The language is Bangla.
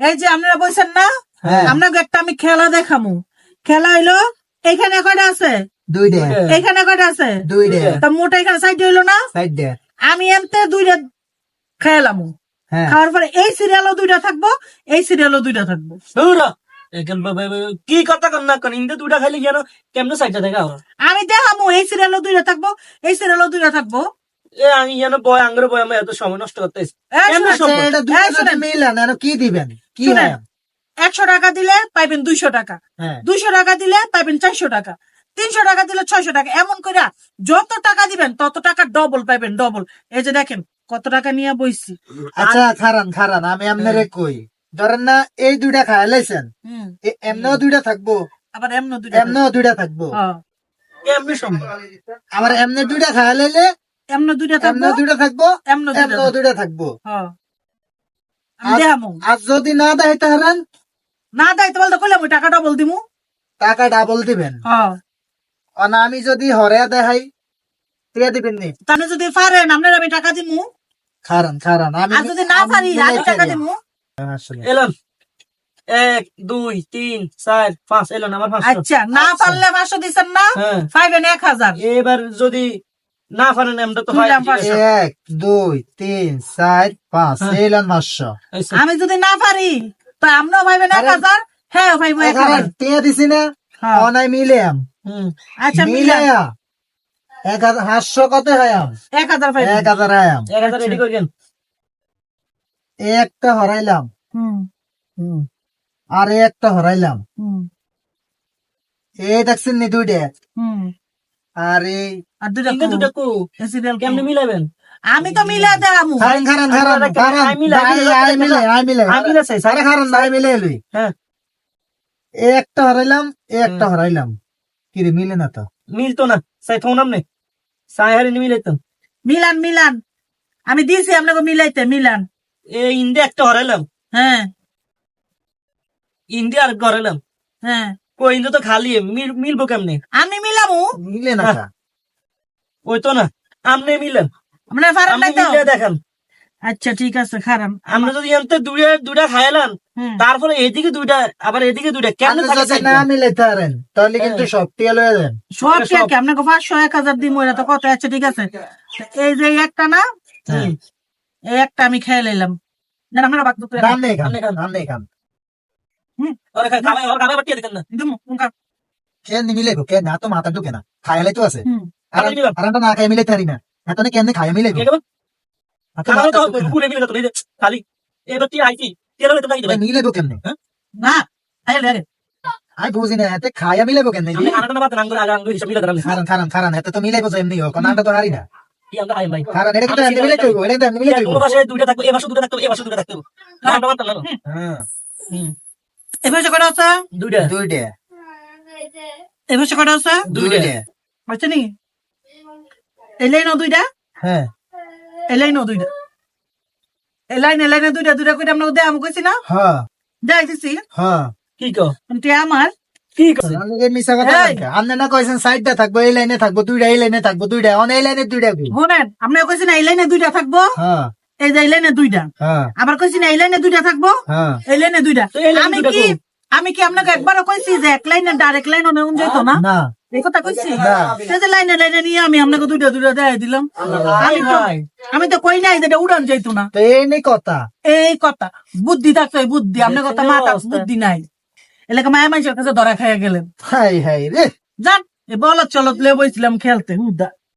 এই যে আপনারা বলছেন না? হ্যাঁ। আপনাকে একটা আমি খেলা দেখামু। খেলা হইল এখানে কয়টা আছে? দুইটা। এখানে কয়টা আছে? দুইটা। তা মোটা এখানে সাইড হইল না? আমি এমতে দুইটা খেলামু। হ্যাঁ। খাওয়ার পরে এই সিরিয়ালও দুইটা থাকব এই সিরিয়ালও দুইটা থাকব। কি কথা কর না কোন? ইন্দে দুটা খাইলে কেন? কেমনে সাইডটা দেখা আমি দেখামু এই সিরিয়ালও দুইটা থাকব এই সিরিয়ালও দুইটা থাকব। এ আমি যেন বয় আঙ্গুরে বয় আমি এত সময় নষ্ট করতে দুইটা কি দিবেন? কি একশো টাকা দিলে পাইবেন দুইশো টাকা হ্যাঁ। দুইশো টাকা দিলে পাইবেন চারশো টাকা তিনশো টাকা দিলে ছয়শো টাকা এমন করে যত টাকা দিবেন তত টাকা ডবল পাইবেন ডবল এই যে দেখেন কত টাকা নিয়ে বইছি। আচ্ছা খারান খারান আমি আপনারে কই ধরেন না এই দুইটা খায় লাইছেন হুম, এমনও দুইটা থাকব আবার এমন দুইটা এমনও দুইটা থাকব। হ্যাঁ, কেমনে সম্ভব। আবার এমনি দুইটা খায় লাইলে এমন দুইটা থাকব এমনও দুইটা থাকব এমন দুইটা থাকব। আর- যদি না দেখাইতে হারান না দেয় তো বলতে কইলাম টাকা ডবল দিমু। টাকা ডাবল দিবেন? হ্যাঁ। আমি যদি হরে দেখাই টিয়া দিবেন নি? তাহলে যদি পারেন আপনার আমি টাকা দিমু। খারান খারান আমি আর যদি না পারি আমি টাকা দিমু। এলন এক দুই তিন চার পাঁচ এলন আমার পাঁচশো। আচ্ছা না পারলে পাঁচশো দিচ্ছেন না? হ্যাঁ। পাইবেন এক হাজার। এবার যদি না পারেন আমরা তো এক দুই তিন চার পাঁচ হ্যাঁ। পাঁচশো। আমি যদি না পারি তো আপনিও পাইবেন এক হাজার হ্যাঁ হাজার। টিয়া দিছি না হ্যাঁ। অনাই মিলেম আচ্ছা এক হাজার হাতশো কত হায়াম এক হাজার এক হাজার হায়াম এক হাজার রেডি করেন এই একটা হরাইলাম। হুম। হুম। আর একটা হরাইলাম। হুম। এই দেখছেন নি দুইটা? হুম। আর আর তিনটে কু। দুটা কু। কু। কেমনে মিলাবেন আমি তো মিলে দেবো খারান খারান খারান খারান মিলাই, আই আই মিলে আই মিলে আমি মিলে চাই আরে খারান আই মিলে লই। হ্যাঁ। একটা হরাইলাম একটা হরাইলাম। কি রে মিলে না তো। মিলতো না। চাই থো নাম নেই? চাই হারে মিলাইতাম। Milan Milan. আমি দিয়েছি আপনাকে মিলাইতে মিলান। এ ইন্দে একটা হরাইলাম। হ্যাঁ। ইন্দে আর হরাইলাম। হ্যাঁ। কো ইন্দে তো খালি মিলবো কেমনে? আমি মিলামু মিলে না ওই তো না আমনে মিলেন। পারেন আপনি নাই তো মিলে দেখান। আচ্ছা ঠিক আছে খারাপ আমরা যদি এমতে দুইটা দুইটা খাইলাম তারপরে এদিকে দুইটা আবার এদিকে দুইটা আপনি থাকে না মিলাইতে পারেন তাহলে কিন্তু সব টিয়া লয়ে দেন সব সব। আপনাকে পাঁচশো এক হাজার দিম এটা তো কত? আছে ঠিক আছে। এই যে একটা না হুম। এই একটা আমি খেয়ে নিলাম না আপনারা বাক দুপুরে রান নেই খান। রান নেই খান। ওরে খাই খাবাই ওর খাবাই বাটিয়ে দেখেন না। দিমু, উনকা। কে নি মিলে কে না তো মাথা ঢুকে না খাইলে তো আছে? আরামটা না খাই মিলে তারি না এত কেন। খাই মিলে পুরে মিলে কেমনে না। আমি বুঝি না এতে খাইয়া মিলে কেমনে আমি আনাটা না বাত রাঙ্গুর আঙ্গুর হিসাব মিলে ধরাম খারান খারান খারান এতে তো মিলে বসে এমনি হোক নামটা তো হারি না। কি আমরা খাই ভাই খারান এটা কিন্তু এমনি মিলে এমনি মিলে কোন থাকবে এ এ হ্যাঁ পাশে কটা আছে? দুইটা। দুইটা। এই কটা আছে দুইটা। বুঝছে নি? এই লাইনও দুইটা? হ্যাঁ। এই লাইনও দুইটা। এই লাইনে লাইনে দুইটা দুইটা করে আপনাকে দেয় আমি কইছি না হ্যাঁ দিছি হ্যাঁ। কি আমার? কি কো? মিছা কথা এই। আপনি না কইছেন সাইডটা থাকব এই লাইনে থাকব দুইটা এই লাইনে থাকব দুইটা। অন এই লাইনে দুইটা কি শোনেন আপনি কইছি না এই লাইনে দুইটা থাকব? হ্যাঁ। এই যে এই লাইনে দুইটা। হ্যাঁ। আবার কইছি না এই লাইনে দুইটা থাকব? হ্যাঁ। এই লাইনে দুইটা। আমি কো? আমি কি আপনাকে একবারও কইছি যে এক লাইনে ডাইরেক্ট লাইন নেওয়া যেত না? না। এই কথা কইছি? না। যে লাইনে লাইনে নিয়ে আমি আপনাকে দুইটা দুইটা দেয় দিলাম। আমি তো আমি তো কই নাই যেটা উড়ান যেত না। এই কথা। এই কথা। বুদ্ধি থাকতো বুদ্ধি। আপনার কথা মাথা বুদ্ধি নাই। এলাকা মায়া মানুষের কাছে ধরা খাইয়া গেলেন। হাই হাই রে। যান বলত চলত লে বইছিলাম খেলতে। হুদা